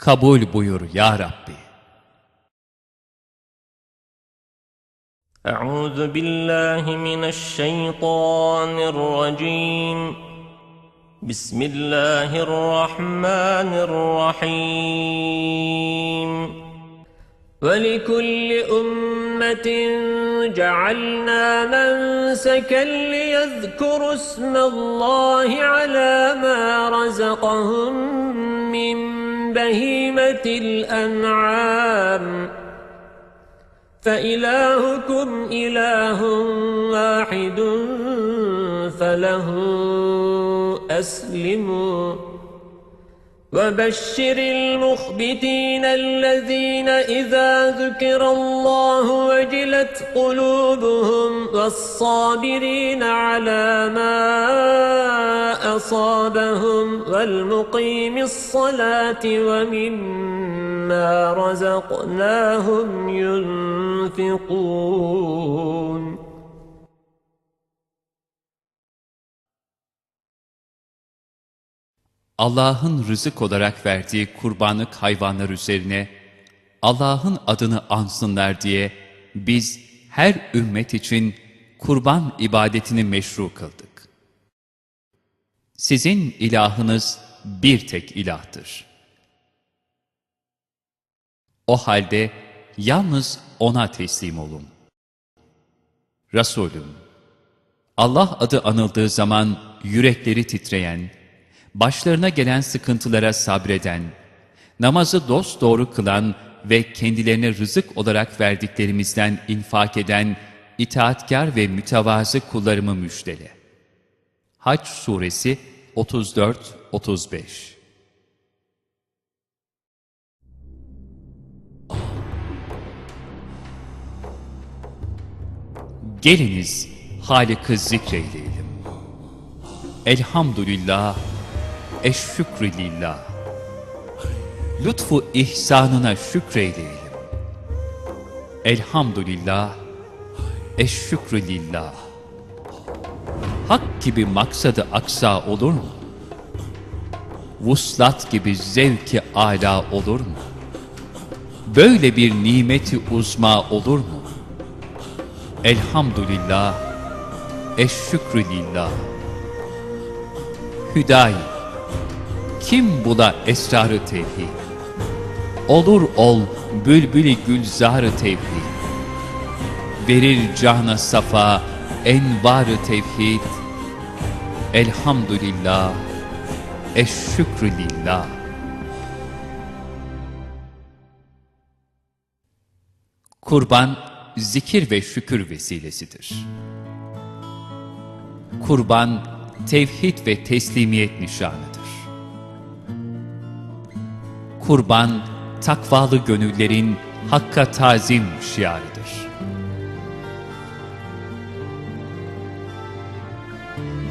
Kabul buyur ya Rabbi. أعوذ بالله من الشيطان الرجيم بسم الله الرحمن الرحيم ولكل أمة جعلنا منسكا ليذكروا اسم الله على ما رزقهم من الأنعام. فإلهكم إله واحد فله أسلموا وبشر المخبتين الذين إذا ذكر الله وجلت قلوبهم والصابرين على ما أصابهم والمقيم الصلاة ومما رزقناهم ينفقون Allah'ın rızık olarak verdiği kurbanlık hayvanlar üzerine Allah'ın adını ansınlar diye biz her ümmet için kurban ibadetini meşru kıldık. Sizin ilahınız bir tek ilahtır. O halde yalnız O'na teslim olun. Resulüm, Allah adı anıldığı zaman yürekleri titreyen, başlarına gelen sıkıntılara sabreden, namazı dosdoğru kılan ve kendilerine rızık olarak verdiklerimizden infak eden, itaatkar ve mütevazı kullarımı müjdele. Haç Suresi 34-35 Geliniz Halık'ı zikreyleyelim. Elhamdülillah, eşşükrü lillah. Lütfu ihsanına şükreyleyelim. Elhamdülillah, eşşükrü lillah. Hak gibi maksadı aksa olur mu? Vuslat gibi zevki ala olur mu? Böyle bir nimeti uzma olur mu? Elhamdülillah, eşşükrü lillah. Hüdayi, kim bula esrarı tevhid? Olur ol bülbülü gülzarı tevhid. Verir cana safa envarı tevhid. Elhamdülillah, eşşükrü lillah. Kurban, zikir ve şükür vesilesidir. Kurban, tevhid ve teslimiyet nişanıdır. Kurban, takvalı gönüllerin hakka tazim şiarıdır.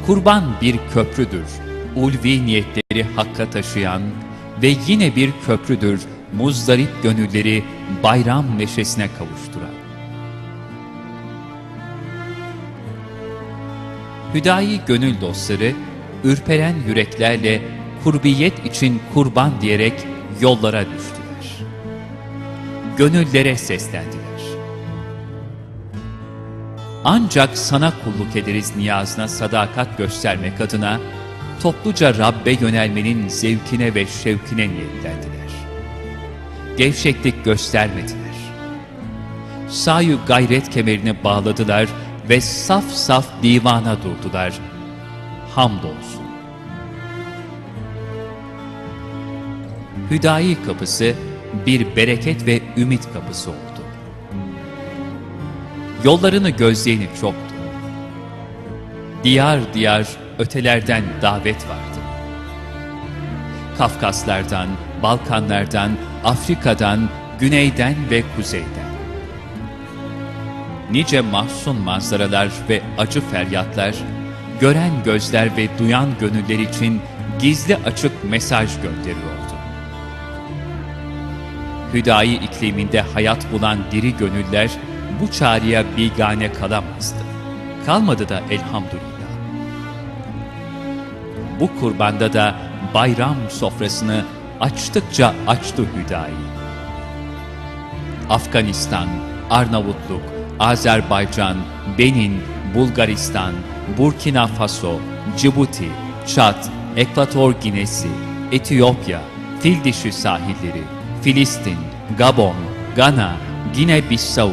Kurban bir köprüdür, ulvi niyetleri hakka taşıyan ve yine bir köprüdür, muzdarip gönülleri bayram neşesine kavuşturan. Hüdayi gönül dostları, ürperen yüreklerle kurbiyet için kurban diyerek yollara düştüler. Gönüllere seslendiler. Ancak sana kulluk ederiz niyazına sadakat göstermek adına topluca Rabbe yönelmenin zevkine ve şevkine niyetlendiler. Gevşeklik göstermediler. Sayu gayret kemerini bağladılar ve saf saf divana durdular. Hamdolsun. Hüdayi kapısı bir bereket ve ümit kapısı oldu. Yollarını gözleyeni çoktu. Diyar diyar ötelerden davet vardı. Kafkaslardan, Balkanlardan, Afrika'dan, güneyden ve kuzeyden. Nice mahzun manzaralar ve acı feryatlar, gören gözler ve duyan gönüller için gizli açık mesaj gönderiyordu. Hüdayi ikliminde hayat bulan diri gönüller bu çağrıya bigane kalamazdı. Kalmadı da elhamdülillah. Bu kurbanda da bayram sofrasını açtıkça açtı Hüdayi. Afganistan, Arnavutluk, Azerbaycan, Benin, Bulgaristan, Burkina Faso, Cibuti, Çat, Ekvator Ginesi, Etiyopya, Fildişi sahilleri, Filistin, Gabon, Gana, Gine-Bissau,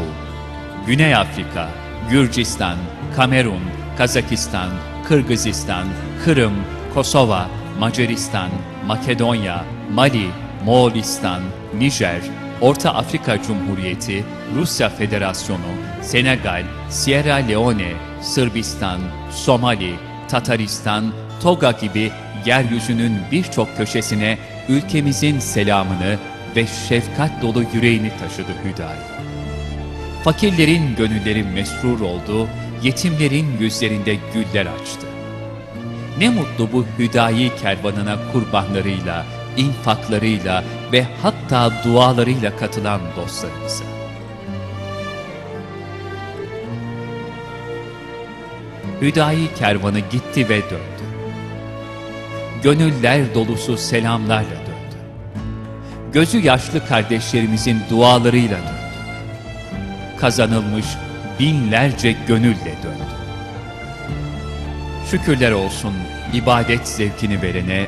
Güney Afrika, Gürcistan, Kamerun, Kazakistan, Kırgızistan, Kırım, Kosova, Macaristan, Makedonya, Mali, Moğolistan, Nijer, Orta Afrika Cumhuriyeti, Rusya Federasyonu, Senegal, Sierra Leone, Sırbistan, Somali, Tataristan, Toga gibi yeryüzünün birçok köşesine ülkemizin selamını ve şefkat dolu yüreğini taşıdı Hüdayi. Fakirlerin gönülleri mesrur oldu, yetimlerin yüzlerinde güller açtı. Ne mutlu bu hüdayi kervanına kurbanlarıyla, infaklarıyla ve hatta dualarıyla katılan dostlarımıza. Hüdayi kervanı gitti ve döndü. Gönüller dolusu selamlarla döndü. Gözü yaşlı kardeşlerimizin dualarıyla döndü kazanılmış binlerce gönülle döndü. Şükürler olsun ibadet zevkini verene,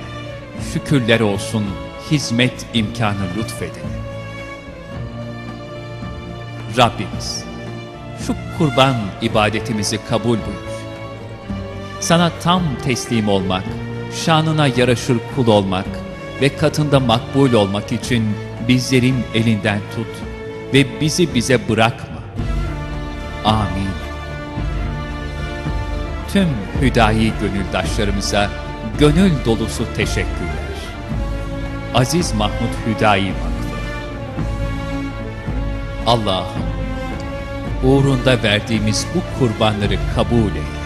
şükürler olsun hizmet imkanı lütfedene. Rabbimiz, şu kurban ibadetimizi kabul buyur. Sana tam teslim olmak, şanına yaraşır kul olmak ve katında makbul olmak için bizlerin elinden tut ve bizi bize bırakma. Amin. Tüm hüdayi gönüldaşlarımıza gönül dolusu teşekkürler. Aziz Mahmut Hüdayi Vakfı Allah'ım uğrunda verdiğimiz bu kurbanları kabul eyle.